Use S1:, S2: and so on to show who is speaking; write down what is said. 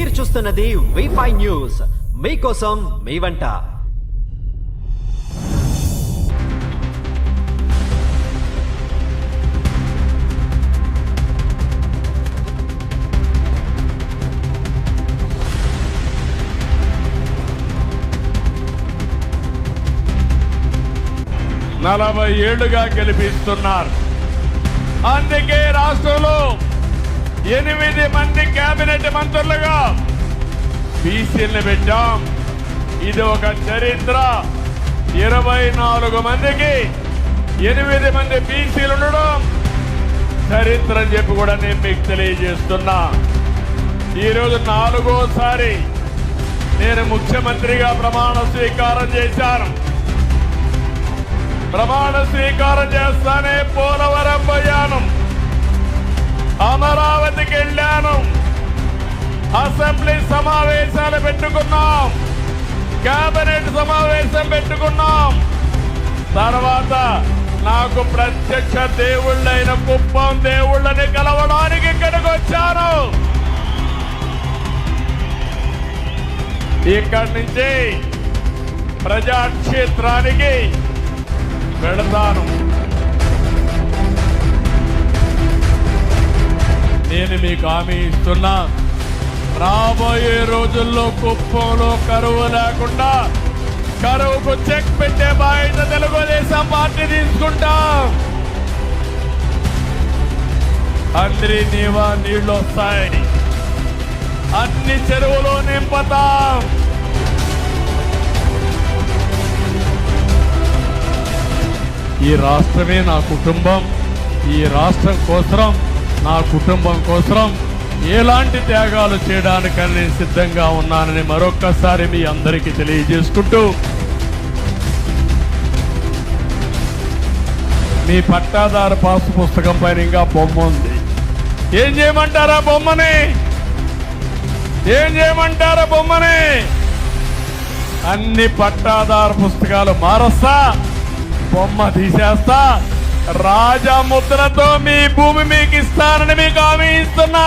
S1: మీరు చూస్తున్నది wifi news మీకోసం మీ వంట.
S2: నలభై ఏళ్ళుగా గెలిపిస్తున్నారు. అందుకే రాష్ట్రంలో ఎనిమిది మంది కేబినెట్ మంత్రులుగా బీసీలను పెట్టాం. ఇది ఒక చరిత్ర. ఇరవై నాలుగు మందికి ఎనిమిది మంది బీసీలు ఉండడం చరిత్ర అని చెప్పి కూడా నేను మీకు తెలియజేస్తున్నా. ఈరోజు నాలుగోసారి నేను ముఖ్యమంత్రిగా ప్రమాణ స్వీకారం చేశాను. ప్రమాణ స్వీకారం చేస్తానే పోలవరం పోయాను. అమరావతి అసెంబ్లీ సమావేశాలు పెట్టుకున్నాం. కేబినెట్ సమావేశం పెట్టుకున్నాం. తర్వాత నాకు ప్రత్యక్ష దేవుళ్ళైన కుప్పం దేవుళ్ళని కలవడానికి ఇక్కడికి వచ్చాను. ఇక్కడి నుంచి ప్రజాక్షేత్రానికి వెళతాను. నేను మీకు హామీ ఇస్తున్నా. రాబోయే రోజుల్లో కుప్పంలో కరువు లేకుండా కరువుకు చెక్ పెట్టే బాధ్యత తెలుగుదేశం పార్టీ తీసుకుంటాం. అందరి నీవా నీళ్ళు వస్తాయి. అన్ని చెరువులు నింపుతాం. ఈ రాష్ట్రమే నా కుటుంబం. ఈ రాష్ట్రం కోసం నా కుటుంబం కోసం ఎలాంటి త్యాగాలు చేయడానికని నేను సిద్ధంగా ఉన్నానని మరొక్కసారి మీ అందరికీ తెలియజేసుకుంటూ మీ పట్టాదారు పాస్ పుస్తకం పైన ఇంకా బొమ్మ ఉంది. ఏం చేయమంటారా బొమ్మని? ఏం చేయమంటారా బొమ్మని? అన్ని పట్టాదారు పుస్తకాలు మారస్తా బొమ్మ తీసేస్తా రాజముద్రతో మీ భూమి మీకు ఇస్తానని మీకు హామీ ఇస్తున్నా.